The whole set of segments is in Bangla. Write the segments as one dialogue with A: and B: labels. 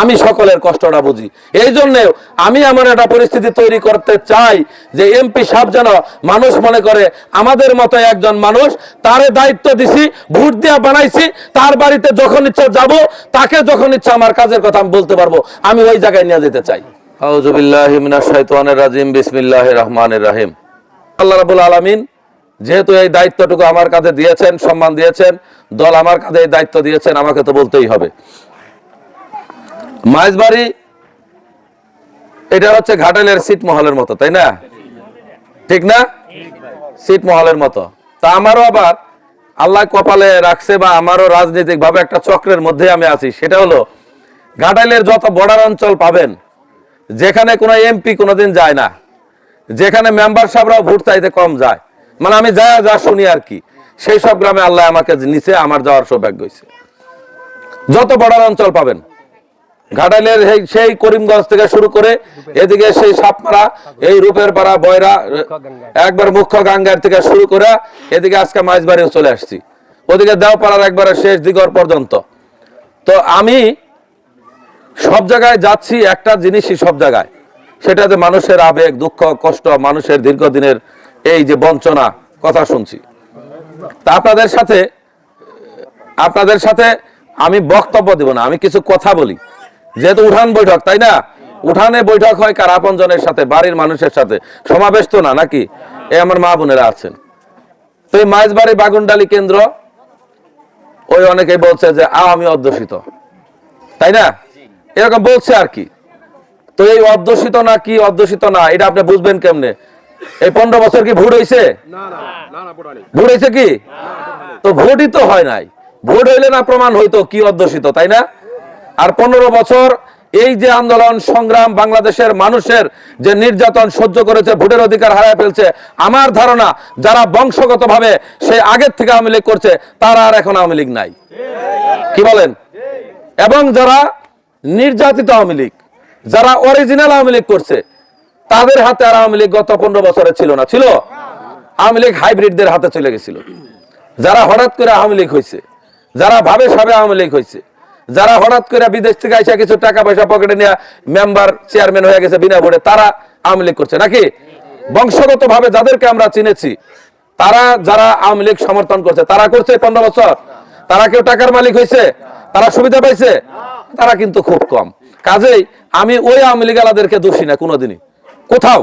A: আমি সকলের কষ্টটা বুঝি। এই জন্য আমি এমন একটা পরিস্থিতি তৈরি করতে চাই যে এমপি সাহেব যেন মানুষ মনে করে আমাদের মতো একজন মানুষ তারে দায়িত্ব দিছি ভোট দিয়া বানাইছি তার বাড়িতে যখন ইচ্ছা যাব তাকে যখন ইচ্ছা আমার কাজের কথা আমি বলতে পারব আমি ওই জায়গায় নিয়ে যেতে চাই। রাজিম বিসমিল্লাহির রহমানির রহিম। আল্লাহ আলামিন যেহেতু এই দায়িত্বটুকু আমার কাঁধে দিয়েছেন সম্মান দিয়েছেন দল আমার কাঁধে এই দায়িত্ব দিয়েছেন আমাকে তো বলতেই হবে। মাইজবাড়ি এটা হচ্ছে ঘাটালের সিট মহলের মতো, তাই না? ঠিক না? সিট মহলের মতো। তা আমারও আবার আল্লাহ কপালে রাখছে বা আমারও রাজনৈতিক ভাবে একটা চক্রের মধ্যে আমি আছি, সেটা হলো ঘাটালের যত বর্ডার অঞ্চল পাবেন, যেখানে কোনো এমপি কোনোদিন যায় না, যেখানে মেম্বার সাহেবরাও ভোট চাইতে কম যায় মানে আমি যা যা শুনি আর কি, সেই সব গ্রামে আল্লাহ আমাকে নিচে আমার যাওয়ার সৌভাগ্য হয়েছে। যত বর্ডার অঞ্চল পাবেন ঘাটাইলের সেই- সেই করিমগঞ্জ থেকে শুরু করে এদিকে সেই সাপমারা এই রূপের পাড়া বয়রা, একবার মুখ্য গাঙ্গার থেকে শুরু করে এদিকে আজকে মাঝবাড়িও চলে আসছি। ওদিকে দেওপাড়ার একবারে শেষ দিগর পর্যন্ত। তো আমি সব জায়গায় যাচ্ছি, একটা জিনিসই সব জায়গায়, সেটা যে মানুষের আবেগ, দুঃখ, কষ্ট, মানুষের দীর্ঘদিনের এই যে বঞ্চনা, কথা শুনছি। তা আপনাদের সাথে আপনাদের সাথে আমি বক্তব্য দিব না, আমি কিছু কথা বলি। যেহেতু উঠান বৈঠক, তাই না? উঠানে বৈঠক হয় কার আপনজনের সাথে, বাড়ির মানুষের সাথে। সমাবেশ তো না, নাকি? এই আমার মা বোনেরা আছেন। তো এই মাইজবাড়ি বাগুনডালি কেন্দ্র, ওই অনেকেই বলছে যে আওয়ামী অধ্যুষিত। তাই না? এরকম বলছে আর কি। তো এই অধ্যুষিত না কি অধ্যুষিত না, এটা আপনি বুঝবেন কেমনে? এই পনেরো বছর কি ভোট হয়েছে ভোট হয়েছে কি? তো ভোটই তো হয় নাই। ভোট হইলে না প্রমাণ হইতো কি অধ্যুষিত, তাই না? আর পনেরো বছর এই যে আন্দোলন, সংগ্রাম বাংলাদেশের মানুষের যে নির্যাতন সহ্য করেছে, ভোটের অধিকার হারায় ফেলছে, আমার ধারণা যারা বংশগত ভাবে সেই আগের থেকে আওয়ামী লীগ করছে, তারা আর এখন আওয়ামী লীগ নাই। কি বলেন? এবং যারা নির্যাতিত আওয়ামী লীগ, যারা অরিজিনাল আওয়ামী লীগ করছে, তাদের হাতে আর আওয়ামী লীগ গত পনেরো বছরে ছিল না। ছিল? আওয়ামী লীগ হাইব্রিডদের হাতে চলে গেছিল। যারা হঠাৎ করে আওয়ামী লীগ হয়েছে যারা ভাবে সবে আওয়ামী লীগ হয়েছে যারা হঠাৎ করে বিদেশ থেকে আইসা কিছু টাকা পয়সা পকেটে নিয়ে মেম্বার, চেয়ারম্যান হয়ে গেছে বিনা ভোটে, তারা আওয়ামী লীগ করছে। নাকি? বংশগত ভাবে যাদেরকে আমরা চিনেছি, তারা যারা আওয়ামী লীগ সমর্থন করছে, তারা করছে পনেরো বছর? তারা কেউ টাকার মালিক হয়েছে তারা সুবিধা পাইছে? তারা কিন্তু খুব কম। কাজেই আমি ওই আওয়ামী লীগ আলাদেরকে দোষী না, কোনোদিনই। কোথাও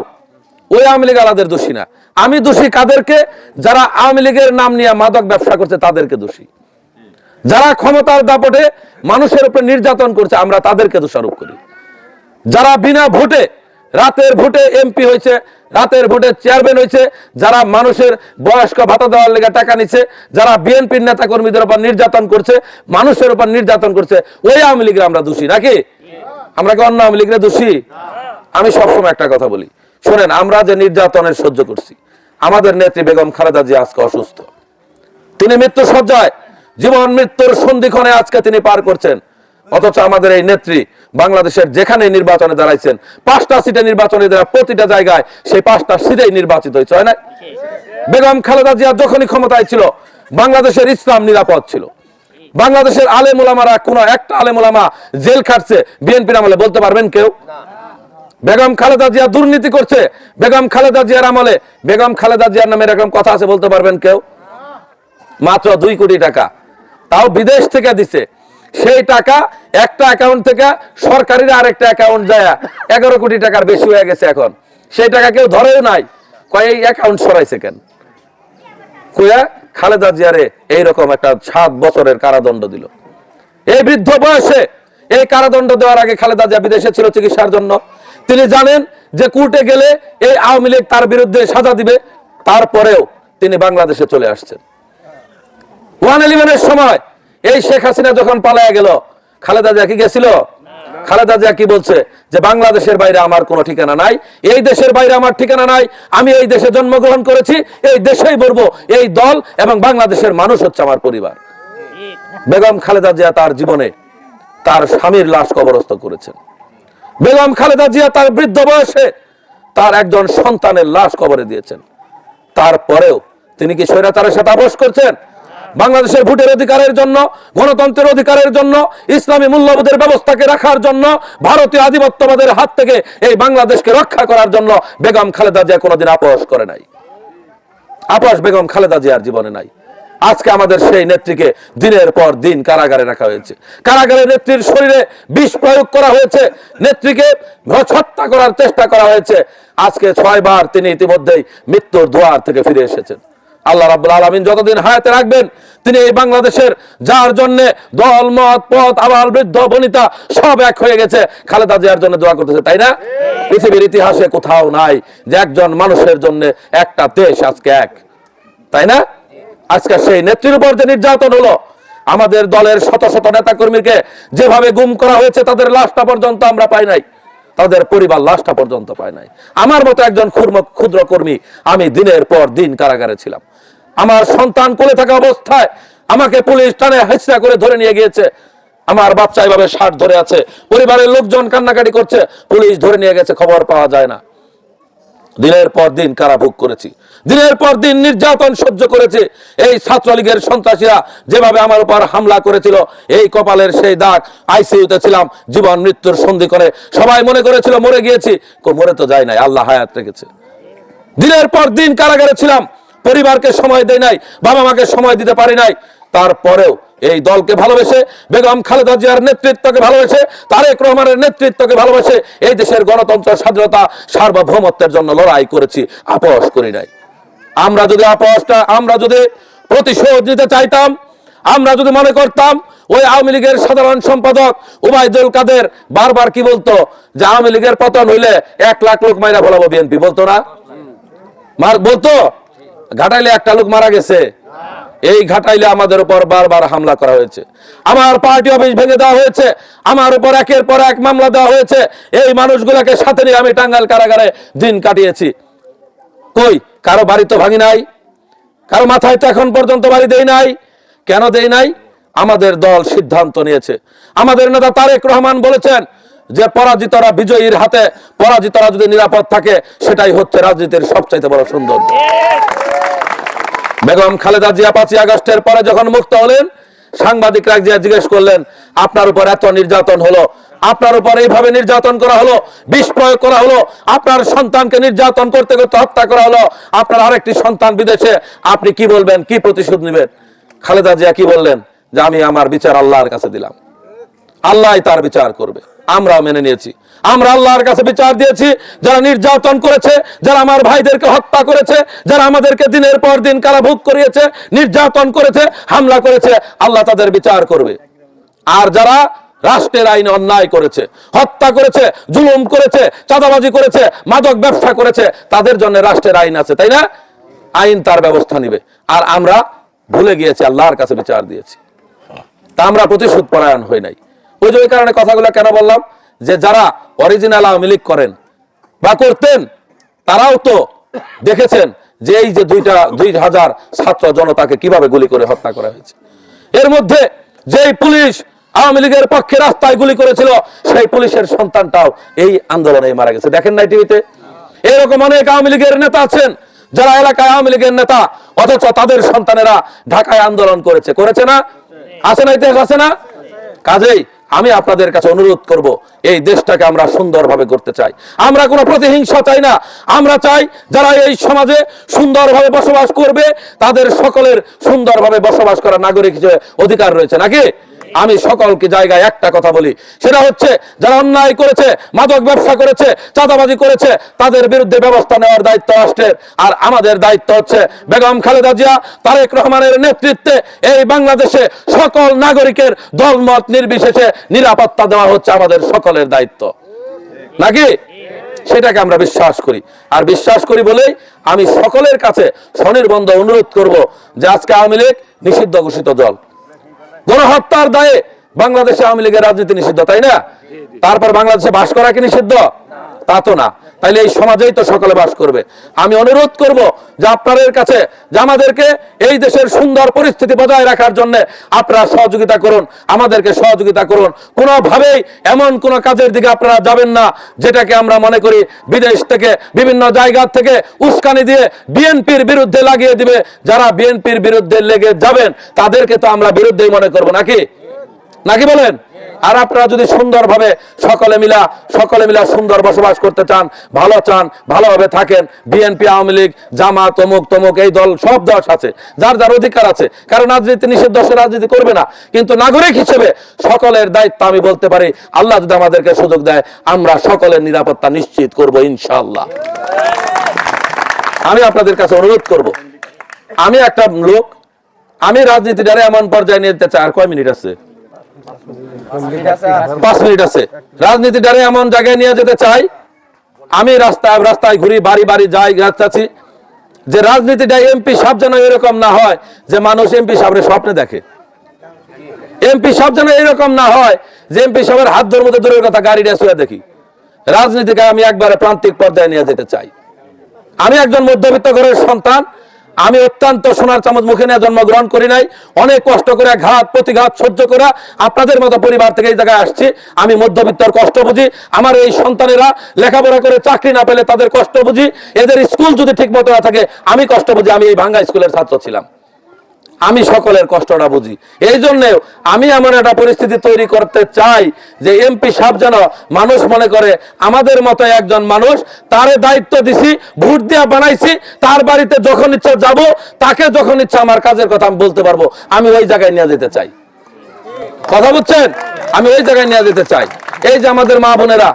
A: ওই আওয়ামী লীগ আলাদের দোষী না। আমি দোষী কাদেরকে? যারা আওয়ামী লীগের নাম নিয়ে মাদক ব্যবসা করছে, তাদেরকে দোষী। যারা ক্ষমতার দাপটে মানুষের উপর নির্যাতন করছে, আমরা তাদেরকে দোষারোপ করি। যারা বিনা ভোটে, রাতের ভোটে এমপি হয়েছে, রাতের ভোটে চেয়ারম্যান হয়েছে, যারা মানুষের বয়স্ক ভাতা দেওয়ার লেগে টাকা নিচ্ছে, যারা বিএনপির নেতা কর্মীদের উপর নির্যাতন করছে, মানুষের উপর নির্যাতন করছে, ওই আওয়ামী লীগের আমরা দোষী নাকি? আমরা কি অন্য আওয়ামী লীগের দোষী? আমি সবসময় একটা কথা বলি। শোনেন, আমরা যে নির্যাতনের সহ্য করছি, আমাদের নেত্রী বেগম খালেদা জিয়া আজকে অসুস্থ। তিনি মৃত্যু সজ্জায় জীবন মৃত্যুর সন্ধিক্ষণে আজকে তিনি পার করছেন। অথচ আমাদের এই নেত্রী বাংলাদেশের যেখানে নির্বাচনে দাঁড়াইছেন, পাঁচটা সিটে নির্বাচনে দাঁড়া প্রতিটা জায়গায় সেই পাঁচটা সিটেই নির্বাচিত হয়েছে, হয় না বেগম খালেদা জিয়া যখনই ক্ষমতায় ছিল, বাংলাদেশের ইসলাম নিরাপদ ছিল। বাংলাদেশের আলেম ওলামারা কোন একটা আলেম ওলামা জেল খাটছে, বিএনপির আমলে বলতে পারবেন কেউ? বেগম খালেদা জিয়া দুর্নীতি করছে, বেগম খালেদা জিয়ার আমলে, বেগম খালেদা জিয়ার নামে এরকম কথা আছে বলতে পারবেন কেউ? মাত্র দুই কোটি টাকা। তাও বিদেশ থেকে দিছে। সেই টাকা একটা অ্যাকাউন্ট থেকে সরকারির আরেকটা অ্যাকাউন্ট যায়। এগারো কোটি টাকার বেশি হয়ে গেছে এখন। সেই টাকা কেউ ধরেও নাই। কয় অ্যাকাউন্ট সরাইছে কেন? কুয়া, খালেদা জিয়ারে এইরকম একটা সাত বছরের কারাদণ্ড দিল। এই বৃদ্ধ বয়সে এই কারাদণ্ড দেওয়ার আগে খালেদা জিয়া বিদেশে ছিল চিকিৎসার জন্য। তিনি জানেন যে কোর্টে গেলে এই আওয়ামী লীগ তার বিরুদ্ধে সাজা দিবে। তারপরেও তিনি বাংলাদেশে চলে আসছেন। ওয়ান ইলেভেনের সময় এই শেখ হাসিনা যখন পালায়া গেল, খালেদা জিয়া কি গেছিল? খালেদা জিয়া কি বলছে? যে বাংলাদেশের বাইরে আমার কোনো ঠিকানা নাই, এই দেশের বাইরে আমার ঠিকানা নাই, আমি এই দেশে জন্মগ্রহণ করেছি, এই দেশেই বলব, এই দল এবং বাংলাদেশের মানুষ হচ্ছে আমার পরিবার। বেগম খালেদা জিয়া তার জীবনে তার স্বামীর লাশ কবরস্থ করেছেন। বেগম খালেদা জিয়া তার বৃদ্ধ বয়সে তার একজন সন্তানের লাশ কবরে দিয়েছেন। তারপরেও তিনি কি স্বৈরাচারের সাথে আপোষ করছেন? বাংলাদেশের ভোটের অধিকারের জন্য, গণতন্ত্রের অধিকারের জন্য, ইসলামী মূল্যবোধের ব্যবস্থাকে রাখার জন্য, ভারতীয় আধিপত্যবাদের হাত থেকে এই বাংলাদেশকে রক্ষা করার জন্য বেগম খালেদা জিয়া কোনোদিন আপোষ করে নাই। আপোষ বেগম খালেদা জিয়ার জীবনে নাই। আজকে আমাদের সেই নেত্রীকে দিনের পর দিন কারাগারে রাখা হয়েছে। কারাগারে নেত্রীর শরীরে বিষ প্রয়োগ করা হয়েছে। নেত্রীকে হত্যা করার চেষ্টা করা হয়েছে। আজকে ছয়বার তিনি ইতিমধ্যেই মৃত্যুর দুয়ার থেকে ফিরে এসেছেন। আল্লাহ রাব্বুল আলামিন যতদিন হায়াতে রাখবেন, তিনি এই বাংলাদেশের যার জন্য দল, মত, পথ আবার বৃদ্ধ, বনিতা সব এক হয়ে গেছে। খালেদা জিয়ার জন্য দোয়া করতেছে, তাই না? পৃথিবীর ইতিহাসে কোথাও নাই যে একজন মানুষের জন্য একটা দেশ আজকে এক, তাই না? আজকে সেই নেত্রীর উপর যে নির্যাতন হলো, আমাদের দলের শত শত নেতা কর্মীকে যেভাবে গুম করা হয়েছে, তাদের লাশটা পর্যন্ত আমরা পাই নাই। তাদের পরিবার লাশটা পর্যন্ত পায় নাই। আমার মতো একজন ক্ষুদ্র কর্মী আমি দিনের পর দিন কারাগারে ছিলাম। আমার সন্তান কোলে থাকা অবস্থায় আমাকে পুলিশ টানে হেঁচড়া করে ধরে নিয়ে গিয়েছে। আমার বাচ্চা এভাবে শার্ট ধরে আছে। পরিবারের লোকজন কান্নাকাটি করছে। পুলিশ ধরে নিয়ে গেছে, খবর পাওয়া যায় না। দিনের পর দিন কারাভোগ করেছি। দিনের পর দিন নির্যাতন সহ্য করেছে। এই ছাত্রলীগের সন্ত্রাসীরা যেভাবে আমার উপর হামলা করেছিল, এই কপালের সেই দাগ আইসিইউতে ছিলাম, জীবন মৃত্যুর সন্ধি করে। সবাই মনে করেছিল, মরে গিয়েছি। মরে তো যায় নাই, আল্লাহ হায়াত রেখেছে। দিনের পর দিন কারাগারে ছিলাম। পরিবারকে সময় দেয় নাই বাবা মাকে সময় দিতে পারি নাই। তারপরেও এই দলকে ভালোবেসে, বেগম খালেদা জিয়ার নেতৃত্বকে ভালোবেসে, তারেক রহমানের নেতৃত্বকে ভালোবেসে এই দেশের গণতন্ত্র, স্বাধীনতা, সার্বভৌমত্বের জন্য লড়াই করেছি, আপোষ করি নাই। আমরা যদি আপোষটা, আমরা যদি প্রতিশোধ নিতে চাইতাম, আমরা যদি মনে করতাম, ওই আওয়ামী লীগের সাধারণ সম্পাদক উবাইদুল কাদের বারবার কি বলতো, যে আওয়ামী লীগের পতন হইলে এক লাখ লোক মাইরা ফেলাবো বিএনপি, বলতো না? বলতো? ঘাটাইলে একটা লোক মারা গেছে। এই ঘাটাইলে আমাদের উপর বারবার হামলা করা হয়েছে। আমার পার্টি অফিস ভেঙে দেওয়া হয়েছে। আমার উপর একের পর এক মামলা দেওয়া হয়েছে। এই মানুষগুলোকে সাথে নিয়ে আমি টাঙ্গাইল কারাগারে দিন কাটিয়েছি। কই? কারও বাড়ি তো ভাঙি নাই। কারও মাথায় তো এখন পর্যন্ত বাড়ি দেই নাই। কেন দেই নাই? আমাদের দল সিদ্ধান্ত নিয়েছে। আমাদের নেতা তারেক রহমান বলেছেন যে পরাজিতরা বিজয়ীর হাতে, পরাজিতরা যদি নিরাপদ থাকে, সেটাই হচ্ছে রাজনীতির সবচাইতে বড় সৌন্দর্য। বেগম খালেদা জিয়া পাঁচই আগস্টের পরে যখন মুক্ত হলেন সাংবাদিকরা জিয়া জিজ্ঞেস করলেন, আপনার উপর এত নির্যাতন হলো, আপনার উপর এইভাবে নির্যাতন করা হলো, বিষ প্রয়োগ করা হলো, আপনার সন্তানকে নির্যাতন করতে করতে হত্যা করা হলো, আপনার আরেকটি সন্তান বিদেশে, আপনি কি বলবেন, কি প্রতিশোধ নেবেন? খালেদা জিয়া কি বললেন? যে আমি আমার বিচার আল্লাহর কাছে দিলাম। আল্লাহ তার বিচার করবে। আমরা মেনে নিয়েছি। আমরা আল্লাহর কাছে বিচার দিয়েছি, যারা নির্যাতন করেছে, যারা আমার ভাইদেরকে হত্যা করেছে, যারা আমাদেরকে দিনের পর দিন কারাভোগ করিয়েছে, নির্যাতন করেছে, হামলা করেছে, আল্লাহ তাদের বিচার করবে। আর যারা রাষ্ট্রের আইনে অন্যায় করেছে, হত্যা করেছে, জুলুম করেছে, চাঁদাবাজি করেছে, মাদক ব্যবসা করেছে, তাদের জন্য রাষ্ট্রের আইন আছে, তাই না? আইন তার ব্যবস্থা নিবে। আর আমরা ভুলে গিয়েছি, আল্লাহর কাছে বিচার দিয়েছি। তা আমরা প্রতিশোধ পরায়ণ হই নাই। ওই যে ওই কারণে কথাগুলো কেন বললাম? যে যারা অরিজিনাল আওয়ামী লীগ করেন বা করতেন, তারাও তো দেখেছেন যে এই যে দুইটা, দুই হাজার ছাত্র জনতাকে কীভাবে গুলি করে হত্যা করা হয়েছে। এর মধ্যে যেই পুলিশ আওয়ামী লীগের পক্ষে রাস্তায় গুলি করেছিল, সেই পুলিশের সন্তানটাও এই আন্দোলনে মারা গেছে। দেখেন নাই টিভিতে? এরকম অনেক আওয়ামী লীগের নেতা আছেন, যারা এলাকায় আওয়ামী লীগের নেতা, অথচ তাদের সন্তানেরা ঢাকায় আন্দোলন করেছে। করেছে না? আছে না ইতিহাস আছে না? কাজেই আমি আপনাদের কাছে অনুরোধ করব, এই দেশটাকে আমরা সুন্দরভাবে করতে চাই। আমরা কোনো প্রতিহিংসা চাই না। আমরা চাই যারা এই সমাজে সুন্দরভাবে বসবাস করবে, তাদের সকলের সুন্দরভাবে বসবাস করার নাগরিক হিসেবে অধিকার রয়েছে, নাকি? আমি সকলকে জায়গায় একটা কথা বলি। সেটা হচ্ছে, যারা অন্যায় করেছে, মাদক ব্যবসা করেছে, চাঁদাবাজি করেছে, তাদের বিরুদ্ধে ব্যবস্থা নেওয়ার দায়িত্ব রাষ্ট্রের। আর আমাদের দায়িত্ব হচ্ছে বেগম খালেদা জিয়া, তারেক রহমানের নেতৃত্বে এই বাংলাদেশে সকল নাগরিকের দলমত নির্বিশেষে নিরাপত্তা দেওয়া হচ্ছে আমাদের সকলের দায়িত্ব। নাকি? সেটাকে আমরা বিশ্বাস করি। আর বিশ্বাস করি বলেই আমি সকলের কাছে স্বনির্বন্ধ অনুরোধ করব যে আজকে আওয়ামী লীগ নিষিদ্ধ ঘোষিত দল। গণহত্যার দায়ে বাংলাদেশে আওয়ামী লীগের রাজনীতি নিষিদ্ধ তাই না? তারপর বাংলাদেশে বাস করা কি নিষিদ্ধ? তা তো না। তাইলে এই সমাজেই তো সকলে বাস করবে। আমি অনুরোধ করব যে আপনাদের কাছে, যে আমাদেরকে এই দেশের সুন্দর পরিস্থিতি বজায় রাখার জন্য আপনারা সহযোগিতা করুন, আমাদেরকে সহযোগিতা করুন। কোনোভাবেই এমন কোন কাজের দিকে আপনারা যাবেন না, যেটাকে আমরা মনে করি বিদেশ থেকে বিভিন্ন জায়গা থেকে উস্কানি দিয়ে বিএনপির বিরুদ্ধে লাগিয়ে দিবে। যারা বিএনপির বিরুদ্ধে লেগে যাবেন, তাদেরকে তো আমরা বিরুদ্ধেই মনে করব। নাকি? নাকি বলেন? আর আপনারা যদি সুন্দরভাবে সকলে মিলা সকলে মিলা সুন্দর বসবাস করতে চান, ভালো চান, ভালোভাবে থাকেন, বিএনপি, আওয়ামী লীগ, জামাত তমুক তমুক, এই দল, সব দশ আছে, যার যার অধিকার আছে, কারণ রাজনীতি নিষিদ্ধ, সে রাজনীতি করবে না। কিন্তু নাগরিক হিসেবে সকলের দায়িত্ব আমি বলতে পারি, আল্লাহ যদি আমাদেরকে সুযোগ দেয়, আমরা সকলের নিরাপত্তা নিশ্চিত করব, ইনশাআল্লাহ। আমি আপনাদের কাছে অনুরোধ করব, আমি একটা লোক, আমি রাজনীতিটারে এমন পর্যায়ে নিয়ে যেতে চাই, আর কয় মিনিট আছে? পাঁচ মিনিট আছে। রাজনীতিটারে এমন জায়গায় নিয়ে যেতে চাই। আমি রাস্তায় রাস্তায় ঘুরি, বাড়ি বাড়ি যাই, যাচ্ছি। যে রাজনীতিটা এমপি সব যেন এরকম না হয়, যে মানুষ এমপি সাহেবের স্বপ্নে দেখে। এমপি সব যেন এরকম না হয়, যে এমপি সাহেবের হাত ধর মধ্যে দূরের কথা গাড়িটা শুয়ে দেখি। রাজনীতিকে আমি একবারে প্রান্তিক পর্যায়ে নিয়ে যেতে চাই। আমি একজন মধ্যবিত্ত ঘরের সন্তান আমি অত্যন্ত সোনার চামচ মুখে নিয়ে জন্মগ্রহণ করি নাই। অনেক কষ্ট করে, ঘাত, প্রতিঘাত সহ্য করে আপনাদের মতো পরিবার থেকে এই জায়গায় আসছি। আমি মধ্যবিত্তর কষ্ট বুঝি। আমার এই সন্তানেরা লেখাপড়া করে চাকরি না পেলে তাদের কষ্ট বুঝি। এদের স্কুল যদি ঠিক মতো না থাকে, আমি কষ্ট বুঝি। আমি এই ভাঙ্গা স্কুলের ছাত্র ছিলাম। আমি সকলের কষ্টটা বুঝি। এই জন্য আমি এমন একটা পরিস্থিতি তৈরি করতে চাই যে এমপি সাহেব যেন মানুষ মনে করে, আমাদের মতো একজন মানুষ তারে দায়িত্ব দিছি, ভোট দিয়া বানাইছি, তার বাড়িতে যখন ইচ্ছা যাব, তাকে যখন ইচ্ছা আমার কাজের কথা আমি বলতে পারব। আমি ওই জায়গায় নিয়ে যেতে চাই। কথা বুঝছেন? আমি ওই জায়গায় নিয়ে যেতে চাই। এই যে আমাদের মা বোনেরা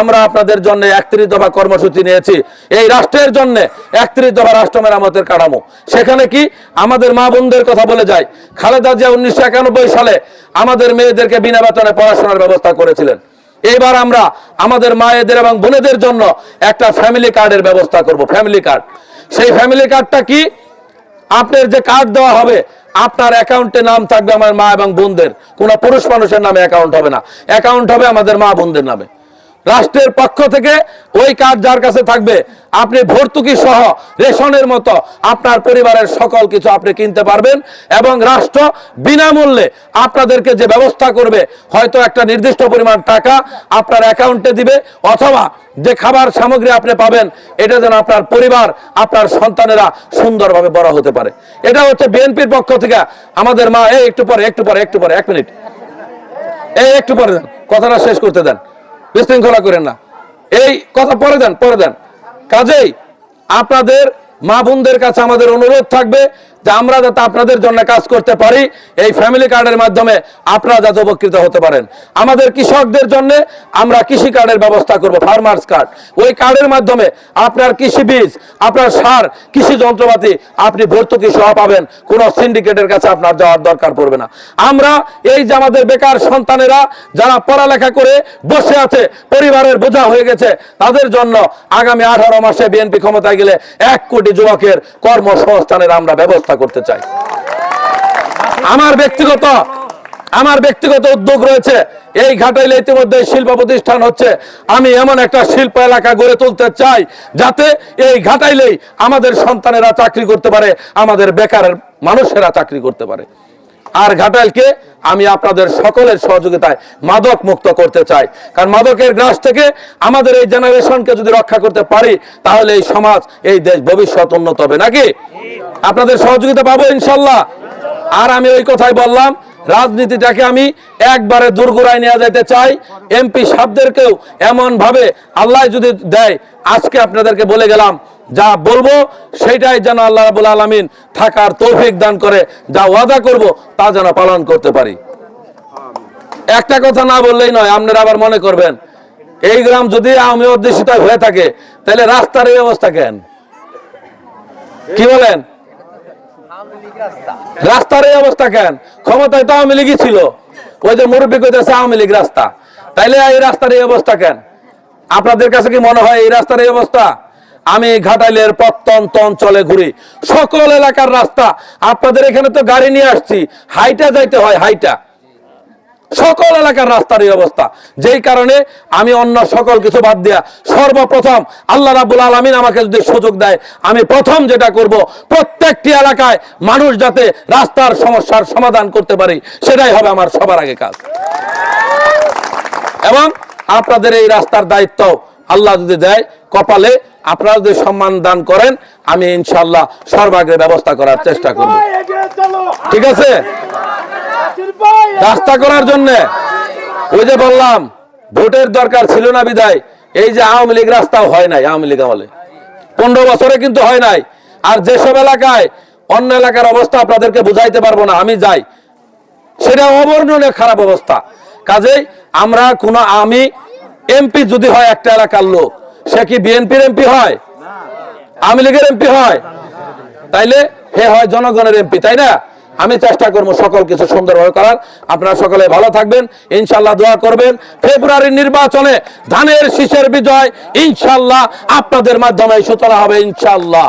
A: আমরা আপনাদের জন্য একত্রিশ দফা কর্মসূচি নিয়েছি। এই রাষ্ট্রের জন্য একত্রিশ দফা রাষ্ট্র মেরামতের কাঠামো। সেখানে কি আমাদের মা বোনদের কথা বলে যায়? খালেদা জিয়া উনিশশো একানব্বই সালে আমাদের মেয়েদেরকে বিনা বেতনে পড়াশোনার ব্যবস্থা করেছিলেন। এবার আমরা আমাদের মায়েদের এবং বোনেদের জন্য একটা ফ্যামিলি কার্ডের ব্যবস্থা করব ফ্যামিলি কার্ড সেই ফ্যামিলি কার্ডটা কি? আপনার যে কার্ড দেওয়া হবে, আপনার অ্যাকাউন্টে নাম থাকবে আমার মা এবং বোনদের। কোন পুরুষ মানুষের নামে অ্যাকাউন্ট হবে না। অ্যাকাউন্ট হবে আমাদের মা বোনদের নামে। রাষ্ট্রের পক্ষ থেকে ওই কার্ড যার কাছে থাকবে, আপনি ভর্তুকি সহ রেশনের মতো আপনার পরিবারের সকল কিছু আপনি কিনতে পারবেন এবং রাষ্ট্র বিনামূল্যে আপনাদেরকে যে ব্যবস্থা করবে, হয়তো একটা নির্দিষ্ট পরিমাণ টাকা আপনার অ্যাকাউন্টে দিবে অথবা যে খাবার সামগ্রী আপনি পাবেন, এটা যেন আপনার পরিবার, আপনার সন্তানেরা সুন্দরভাবে বড় হতে পারে। এটা হচ্ছে বিএনপির পক্ষ থেকে আমাদের মা, এই একটু পরে একটু পরে একটু পরে, এক মিনিট। এই একটু পরে দেন, কথাটা শেষ করতে দেন। বিশৃঙ্খলা করেন না। এই কথা পরে দেন পরে দেন। কাজেই আপনাদের মা বোনদের কাছে আমাদের অনুরোধ থাকবে যে আমরা যাতে আপনাদের জন্য কাজ করতে পারি, এই ফ্যামিলি কার্ডের মাধ্যমে আপনারা যাতে উপকৃত হতে পারেন। আমাদের কৃষকদের জন্য আমরা কৃষি কার্ডের ব্যবস্থা করব ফার্মার্স কার্ড ওই কার্ডের মাধ্যমে আপনার কৃষি বীজ, আপনার সার, কৃষি যন্ত্রপাতি আপনি ভর্তুকি সহ পাবেন। কোন সিন্ডিকেটের কাছে আপনার যাওয়ার দরকার পড়বে না। আমরা এই যে আমাদের বেকার সন্তানেরা যারা পড়ালেখা করে বসে আছে, পরিবারের বোঝা হয়ে গেছে, তাদের জন্য আগামী আঠারো মাসে বিএনপি ক্ষমতায় গেলে এক কোটি যুবকের কর্মসংস্থানের আমরা ব্যবস্থা করতে চাই। আমার ব্যক্তিগত আমার ব্যক্তিগত উদ্যোগ রয়েছে। এই ঘাটাইলে ইতিমধ্যে শিল্প প্রতিষ্ঠান হচ্ছে। আমি এমন একটা শিল্প এলাকা গড়ে তুলতে চাই, যাতে এই ঘাটাইলেই আমাদের সন্তানেরা চাকরি করতে পারে, আমাদের বেকারের মানুষেরা চাকরি করতে পারে। আর ঘাটালকে আমি আপনাদের সকলের সহযোগিতায় মাদক মুক্ত করতে চাই। কারণ মাদকের গ্রাস থেকে আমাদের এই জেনারেশনকে যদি রক্ষা করতে পারি, তাহলে এই সমাজ, এই দেশ ভবিষ্যৎ উন্নত হবে। নাকি? আপনাদের সহযোগিতা পাবো ইনশাল্লাহ। আর আমি ওই কথাই বললাম রাজনীতিটাকে আমি একবারে দূরগোড়ায় নিয়ে যেতে চাই। এমপি সাহেবদেরকেও এমন ভাবে আল্লাহ যদি দেয়, আজকে আপনাদেরকে বলে গেলাম, যা বলব সেটাই যেন আল্লাহ রাবুল আলমিন থাকার তৌফিক দান করে, যা ওয়াদা করব তা যেন পালন করতে পারি। একটা কথা না বললেই নয়, আপনারা আবার মনে করবেন, এই গ্রাম যদি আমি অধ্যুষিত হয়ে থাকে, তাহলে রাস্তার এই অবস্থা কেন? কি বলেন? রাস্তার এই অবস্থা কেন? ক্ষমতায় তো আওয়ামী লীগই ছিল। ওই যে মুরব্বী কইতেছে আওয়ামী লীগ রাস্তা। তাইলে এই রাস্তার এই অবস্থা কেন? আপনাদের কাছে কি মনে হয় এই রাস্তার এই অবস্থা? আমি ঘাটাইলের প্রত্যন্ত অঞ্চলে ঘুরি। সকল এলাকার রাস্তা। আপনাদের এখানে তো গাড়ি নিয়ে আসছি। হাইটা যাইতে হয়, হাইটা। সকল এলাকার রাস্তার এই অবস্থা। যেই কারণে আমি অন্য সকল কিছু বাদ দিয়া সর্বপ্রথম আল্লাহ রাবুল আলমিন আমাকে যদি সুযোগ দেয় আমি প্রথম যেটা করব প্রত্যেকটি এলাকায় মানুষ যাতে রাস্তার সমস্যার সমাধান করতে পারি সেটাই হবে আমার সবার আগে কাজ। এবং আপনাদের এই রাস্তার দায়িত্ব আল্লাহ যদি দেয় কপালে আপনারা যদি সম্মান দান করেন আমি ইনশাল্লাহ সর্বাগ্রে ব্যবস্থা করার চেষ্টা করব। ঠিক আছে? রাস্তা করার জন্য, ওই যে বললাম, ভোটের দরকার ছিল না বিদায়, এই যে আওয়ামী লীগ রাস্তাও হয় নাই আওয়ামী লীগ আমলে। পনেরো বছরে কিন্তু হয় নাই। আর যেসব এলাকায়, অন্য এলাকার অবস্থা আপনাদেরকে বুঝাইতে পারব না, আমি যাই। সেটা অবর্ণনীয় খারাপ অবস্থা। কাজেই আমরা কোন, আমি এমপি যদি হয় একটা এলাকার লোক, সে কি বিএনপির এমপি হয়? আওয়ামী লীগের এমপি হয়? তাইলে হে হয় জনগণের এমপি তাই না? আমি চেষ্টা করব সকল কিছু সুন্দরভাবে করার। আপনারা সকলে ভালো থাকবেন ইনশাল্লাহ দোয়া করবেন। ফেব্রুয়ারির নির্বাচনে ধানের শীষের বিজয় ইনশাল্লাহ আপনাদের মাধ্যমে সূচনা হবে ইনশাল্লাহ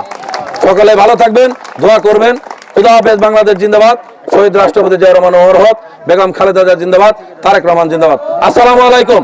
A: সকলে ভালো থাকবেন, দোয়া করবেন। খুদা হাফেজ বাংলাদেশ জিন্দাবাদ। শহীদ রাষ্ট্রপতি জিয়া রহমান ওমর হক বেগম খালেদা জিন্দাবাদ, তারেক রহমান জিন্দাবাদ। আসসালামু আলাইকুম।